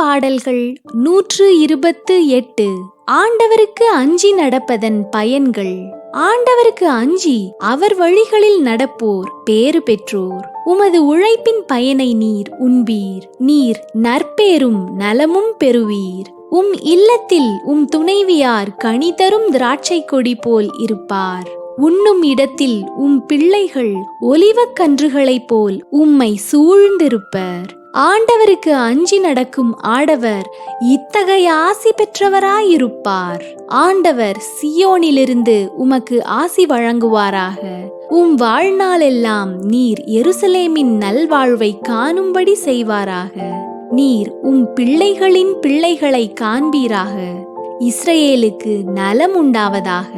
பாடல்கள் நூற்று இருபத்து எட்டு. ஆண்டவருக்கு அஞ்சி நடப்பதன் பயன்கள். ஆண்டவருக்கு அஞ்சி அவர் வழிகளில் நடப்போர் பேறு பெற்றோர். உமது உழைப்பின் பயனை நீர் உண்பீர். நீர் நற்பேரும் நலமும் பெறுவீர். உம் இல்லத்தில் உம் துணைவியார் கனி தரும் திராட்சை கொடி போல் இருப்பார். உண்ணும் இடத்தில் உம் பிள்ளைகள் ஒலிவக் கன்றுகளைப் போல் உம்மை சூழ்ந்திருப்பர். ஆண்டவருக்கு அஞ்சி நடக்கும் ஆடவர் இத்தகைய ஆசி பெற்றவராயிருப்பார். ஆண்டவர் சியோனிலிருந்து உமக்கு ஆசி வழங்குவாராக. உம் வாழ்நாளெல்லாம் நீர் எருசலேமின் நல்வாழ்வை காணும்படி செய்வாராக. நீர் உம் பிள்ளைகளின் பிள்ளைகளை காண்பீராக. இஸ்ரேலுக்கு நலம் உண்டாவதாக.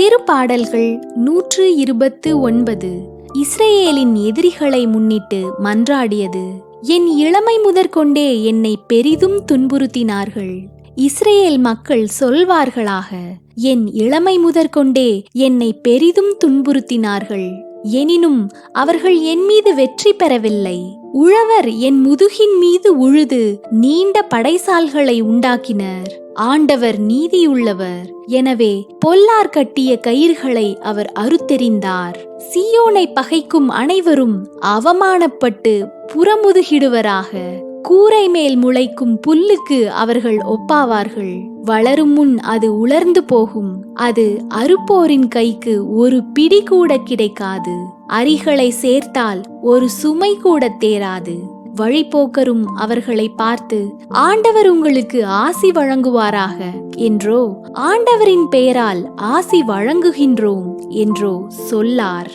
திருப்பாடல்கள் நூற்று இருபத்து ஒன்பது. இஸ்ரேலின் எதிரிகளை முன்னிட்டு மன்றாடியது. என் இளமை முதற்கொண்டே என்னை பெரிதும் துன்புறுத்தினார்கள். இஸ்ரேல் மக்கள் சொல்வார்களாக என் இளமை முதற்கொண்டே என்னை பெரிதும் துன்புறுத்தினார்கள். எனினும் அவர்கள் என் மீது வெற்றி பெறவில்லை. உழவர் என் முதுகின் மீது உழுது நீண்ட படைசால்களை உண்டாக்கினர். ஆண்டவர் நீதியுள்ளவர். எனவே பொல்லார் கட்டிய கயிர்களை அவர் அறுத்தெறிந்தார். சியோனை பகைக்கும் அனைவரும் அவமானப்பட்டு புறமுதுகிடுவராக. கூரை மேல் முளைக்கும் புல்லுக்கு அவர்கள் ஒப்பாவார்கள். வளரும் முன் அது உலர்ந்து போகும். அது அறுப்போரின் கைக்கு ஒரு பிடி கூட கிடைக்காது. அரிகளை சேர்த்தால் ஒரு சுமை கூட தேராது. வழிபோக்கரும் அவர்களை பார்த்து ஆண்டவர் உங்களுக்கு ஆசி வழங்குவாராக? என்றோ ஆண்டவரின் பெயரால் ஆசி வழங்குகின்றோம் என்றோ சொல்லார்.